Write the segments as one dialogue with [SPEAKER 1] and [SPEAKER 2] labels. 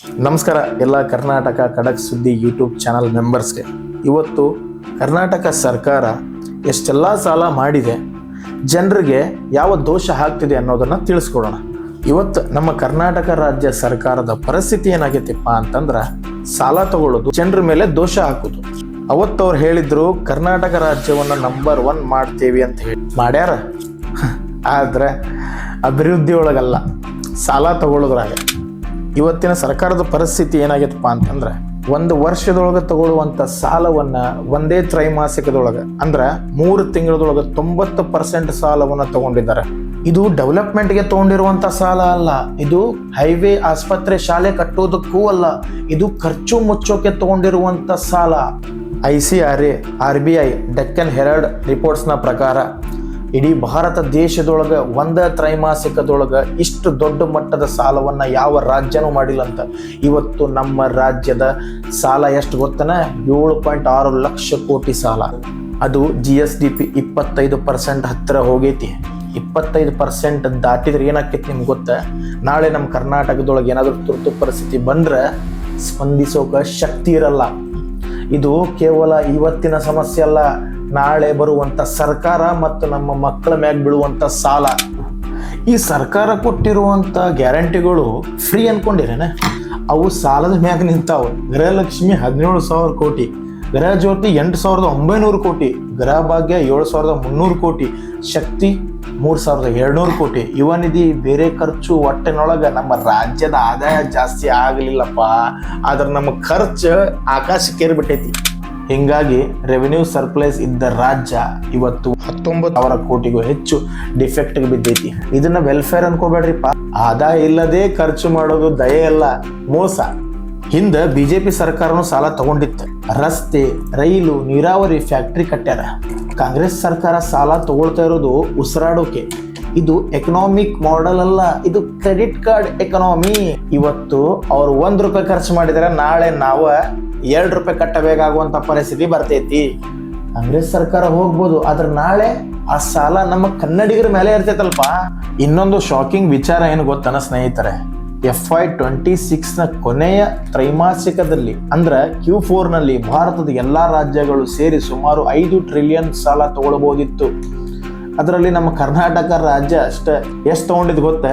[SPEAKER 1] ನಮಸ್ಕಾರ, ಎಲ್ಲ ಕರ್ನಾಟಕ ಖಡಕ್ ಸುದ್ದಿ ಯೂಟ್ಯೂಬ್ ಚಾನಲ್ ಮೆಂಬರ್ಸ್ಗೆ ಇವತ್ತು ಕರ್ನಾಟಕ ಸರ್ಕಾರ ಎಷ್ಟೆಲ್ಲ ಸಾಲ ಮಾಡಿದೆ, ಜನರಿಗೆ ಯಾವ ದೋಷ ಆಗ್ತಿದೆ ಅನ್ನೋದನ್ನು ತಿಳಿಸ್ಕೊಡೋಣ. ಇವತ್ತು ನಮ್ಮ ಕರ್ನಾಟಕ ರಾಜ್ಯ ಸರ್ಕಾರದ ಪರಿಸ್ಥಿತಿ ಏನಾಗೈತಿಪ್ಪ ಅಂತಂದ್ರೆ ಸಾಲ ತಗೊಳ್ಳೋದು, ಜನರ ಮೇಲೆ ದೋಷ ಹಾಕೋದು. ಅವತ್ತು ಅವ್ರು ಹೇಳಿದ್ರು, ಕರ್ನಾಟಕ ರಾಜ್ಯವನ್ನು ನಂಬರ್ ಒನ್ ಮಾಡ್ತೇವೆ ಅಂತ ಹೇಳಿ. ಮಾಡ್ಯಾರ? ಆದ್ರೆ ಅಭಿವೃದ್ಧಿ ಒಳಗಲ್ಲ ಸಾಲ ತಗೊಳ್ಳೋದ್ರಾಗ. ಇವತ್ತಿನ ಸರ್ಕಾರದ ಪರಿಸ್ಥಿತಿ ಏನಾಗಿತ್ತಪ್ಪ ಅಂತಂದ್ರೆ ಒಂದು ವರ್ಷದೊಳಗೆ ತಗೊಳ್ಳುವಂಥ ಸಾಲವನ್ನ ಒಂದೇ ತ್ರೈಮಾಸಿಕದೊಳಗೆ, ಅಂದ್ರೆ ಮೂರು ತಿಂಗಳದೊಳಗೆ ತೊಂಬತ್ತು ಪರ್ಸೆಂಟ್ ಸಾಲವನ್ನ ತಗೊಂಡಿದ್ದಾರೆ. ಇದು ಡೆವಲಪ್ಮೆಂಟ್ಗೆ ತಗೊಂಡಿರುವಂಥ ಸಾಲ ಅಲ್ಲ, ಇದು ಹೈವೇ ಆಸ್ಪತ್ರೆ ಶಾಲೆ ಕಟ್ಟೋದಕ್ಕೂ ಅಲ್ಲ, ಇದು ಖರ್ಚು ಮುಚ್ಚೋಕೆ ತಗೊಂಡಿರುವಂಥ ಸಾಲ. I C R A, R B I Deccan Herald ರಿಪೋರ್ಟ್ಸ್ನ ಪ್ರಕಾರ ಇಡೀ ಭಾರತ ದೇಶದೊಳಗೆ ಒಂದ ತ್ರೈಮಾಸಿಕದೊಳಗೆ ಇಷ್ಟು ದೊಡ್ಡ ಮಟ್ಟದ ಸಾಲವನ್ನ ಯಾವ ರಾಜ್ಯನೂ ಮಾಡಿಲ್ಲ ಅಂತ. ಇವತ್ತು ನಮ್ಮ ರಾಜ್ಯದ ಸಾಲ ಎಷ್ಟು ಗೊತ್ತನ? ಏಳು ಪಾಯಿಂಟ್ ಆರು ಲಕ್ಷ ಕೋಟಿ ಸಾಲ. ಅದು ಜಿ ಎಸ್ ಡಿ ಪಿ ಇಪ್ಪತ್ತೈದು ಪರ್ಸೆಂಟ್ ಹತ್ತಿರ ಹೋಗೈತಿ. ಇಪ್ಪತ್ತೈದು ಪರ್ಸೆಂಟ್ ದಾಟಿದ್ರೆ ಏನಾಕೈತಿ ನಿಮ್ಗೆ ಗೊತ್ತಾ? ನಾಳೆ ನಮ್ಮ ಕರ್ನಾಟಕದೊಳಗೆ ಏನಾದರೂ ತುರ್ತು ಪರಿಸ್ಥಿತಿ ಬಂದ್ರೆ ಸ್ಪಂದಿಸೋಕೆ ಶಕ್ತಿ ಇರಲ್ಲ. ಇದು ಕೇವಲ ಇವತ್ತಿನ ಸಮಸ್ಯೆ ಅಲ್ಲ. ನಾಳೆ ಬರುವಂತ ಸರ್ಕಾರ ಮತ್ತು ನಮ್ಮ ಮಕ್ಕಳ ಮ್ಯಾಗ ಬೀಳುವಂಥ ಸಾಲ. ಈ ಸರ್ಕಾರ ಕೊಟ್ಟಿರುವಂತ ಗ್ಯಾರಂಟಿಗಳು ಫ್ರೀ ಅನ್ಕೊಂಡಿರೇನೆ? ಅವು ಸಾಲದ ಮ್ಯಾಗ ನಿಂತಾವು. ಗೃಹಲಕ್ಷ್ಮಿ ಹದಿನೇಳು ಸಾವಿರ ಕೋಟಿ ಗೃಹ ಜ್ಯೋತಿ ಎಂಟು ಸಾವಿರದ ಒಂಬೈನೂರು ಕೋಟಿ ಗೃಹ ಭಾಗ್ಯ ಏಳು ಸಾವಿರದ ಮುನ್ನೂರು ಕೋಟಿ, ಶಕ್ತಿ ಮೂರು ಸಾವಿರದ ಎರಡುನೂರು ಕೋಟಿ. ಯುವ ನಿಧಿ ಬೇರೆ ಖರ್ಚು ಒಟ್ಟಿನೊಳಗೆ ನಮ್ಮ ರಾಜ್ಯದ ಆದಾಯ ಜಾಸ್ತಿ ಆಗಲಿಲ್ಲಪ್ಪ. ಆದ್ರೆ ನಮ್ಮ ಖರ್ಚು ಆಕಾಶಕ್ಕೇರಿಬಿಟ್ಟೈತಿ. ಹಿಂಗಾಗಿ ರೆವೆನ್ಯೂ ಸರ್ಪ್ಲೈಸ್ ಇದ್ದ ರಾಜ್ಯ ಇವತ್ತು ಹತ್ತೊಂಬತ್ತು ಸಾವಿರ ಕೋಟಿಗೂ ಹೆಚ್ಚು ಡಿಫೆಕ್ಟ್ ಬಿದ್ದೈತಿ. ಇದನ್ನ ವೆಲ್ಫೇರ್ ಅನ್ಕೋಬೇಡ್ರಿಪ್ಪ. ಆದಾಯ ಇಲ್ಲದೆ ಖರ್ಚು ಮಾಡೋದು ದಯೆ ಅಲ್ಲ ಮೋಸ. ಹಿಂದೆ ಬಿಜೆಪಿ ಸರ್ಕಾರನು ಸಾಲ ತಗೊಂಡಿತ್ತು. ರಸ್ತೆ ರೈಲು ನೀರಾವರಿ ಫ್ಯಾಕ್ಟ್ರಿ ಕಟ್ಟ್ಯಾರ. ಕಾಂಗ್ರೆಸ್ ಸರ್ಕಾರ ಸಾಲ ತಗೊಳ್ತಾ ಇರೋದು ಉಸಿರಾಡೋಕೆ. ಇದು ಎಕನಾಮಿಕ್ ಮಾಡೆಲ್ ಅಲ್ಲ ಇದು ಕ್ರೆಡಿಟ್ ಕಾರ್ಡ್ ಎಕನಾಮಿ ಇವತ್ತು ಅವ್ರು ಒಂದ್ ರೂಪಾಯಿ ಖರ್ಚು ಮಾಡಿದರೆ ನಾಳೆ ನಾವ ಎರಡು ರೂಪಾಯಿ ಕಟ್ಟಬೇಕಾಗುವಂತ ಪರಿಸ್ಥಿತಿ ಬರ್ತೈತಿ. ಕಾಂಗ್ರೆಸ್ ಸರ್ಕಾರ ಹೋಗ್ಬೋದು, ಆದ್ರೆ ನಾಳೆ ಆ ಸಾಲ ನಮ್ಮ ಕನ್ನಡಿಗರ ಮೇಲೆ ಇರ್ತೈತಲ್ಪ. ಇನ್ನೊಂದು ಶಾಕಿಂಗ್ ವಿಚಾರ ಏನು ಗೊತ್ತನ ಸ್ನೇಹಿತರೆ? ಎಫ್ ಐ ಟ್ವೆಂಟಿ ಸಿಕ್ಸ್ನ ಕೊನೆಯ ತ್ರೈಮಾಸಿಕದಲ್ಲಿ, ಅಂದ್ರೆ ಕ್ಯೂ ಫೋರ್ನಲ್ಲಿ ಭಾರತದ ಎಲ್ಲ ರಾಜ್ಯಗಳು ಸೇರಿ ಸುಮಾರು ಐದು ಟ್ರಿಲಿಯನ್ ಸಾಲ ತಗೊಳ್ಬೋದಿತ್ತು. ಅದರಲ್ಲಿ ನಮ್ಮ ಕರ್ನಾಟಕ ರಾಜ್ಯ ಅಷ್ಟೇ. ಎಷ್ಟು ತೊಗೊಂಡಿದ್ದು ಗೊತ್ತೆ?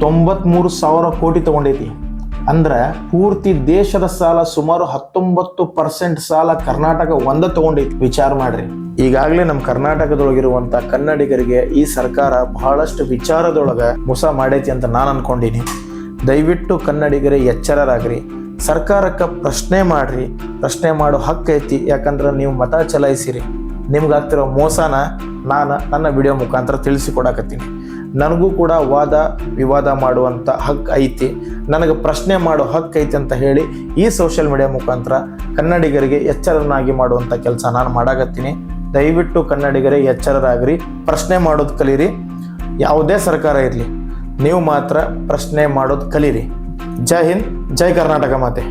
[SPEAKER 1] ತೊಂಬತ್ಮೂರು ಸಾವಿರ ಕೋಟಿ ತಗೊಂಡೈತಿ. ಅಂದ್ರೆ ಪೂರ್ತಿ ದೇಶದ ಸಾಲ ಸುಮಾರು ಹತ್ತೊಂಬತ್ತು ಪರ್ಸೆಂಟ್ ಸಾಲ ಕರ್ನಾಟಕ ಒಂದ ತಗೊಂಡೈತಿ. ವಿಚಾರ ಮಾಡ್ರಿ. ಈಗಾಗಲೇ ನಮ್ಮ ಕರ್ನಾಟಕದೊಳಗಿರುವಂತ ಕನ್ನಡಿಗರಿಗೆ ಈ ಸರ್ಕಾರ ಬಹಳಷ್ಟು ವಿಚಾರದೊಳಗ ಮೋಸ ಮಾಡೈತಿ ಅಂತ ನಾನು ಅನ್ಕೊಂಡಿನಿ. ದಯವಿಟ್ಟು ಕನ್ನಡಿಗರೇ ಎಚ್ಚರರಾಗ್ರಿ. ಸರ್ಕಾರಕ್ಕೆ ಪ್ರಶ್ನೆ ಮಾಡ್ರಿ. ಪ್ರಶ್ನೆ ಮಾಡೋ ಹಕ್ಕು ಐತಿ. ಯಾಕಂದ್ರೆ ನೀವು ಮತ ಚಲಾಯಿಸಿರಿ. ನಿಮ್ಗಾಗ್ತಿರೋ ಮೋಸನ ನಾನು ನನ್ನ ವಿಡಿಯೋ ಮುಖಾಂತರ ತಿಳಿಸಿಕೊಡಕತ್ತೀನಿ. ನನಗೂ ಕೂಡ ವಾದ, ವಿವಾದ ಮಾಡುವಂಥ ಹಕ್ಕು ಐತಿ. ನನಗೆ ಪ್ರಶ್ನೆ ಮಾಡೋ ಹಕ್ಕು ಐತಿ ಅಂತ ಹೇಳಿ ಈ ಸೋಷಿಯಲ್ ಮೀಡಿಯಾ ಮುಖಾಂತರ ಕನ್ನಡಿಗರಿಗೆ ಎಚ್ಚರನಾಗಿ ಮಾಡುವಂಥ ಕೆಲಸ ನಾನು ಮಾಡಾಗತ್ತೀನಿ ದಯವಿಟ್ಟು ಕನ್ನಡಿಗರೇ ಎಚ್ಚರರಾಗಿರಿ ಪ್ರಶ್ನೆ ಮಾಡೋದು ಕಲೀರಿ. ಯಾವುದೇ ಸರ್ಕಾರ ಇರಲಿ, ನೀವು ಮಾತ್ರ ಪ್ರಶ್ನೆ ಮಾಡೋದು ಕಲೀರಿ. ಜೈ ಹಿಂದ್, ಜೈ ಕರ್ನಾಟಕ ಮಾತೆ.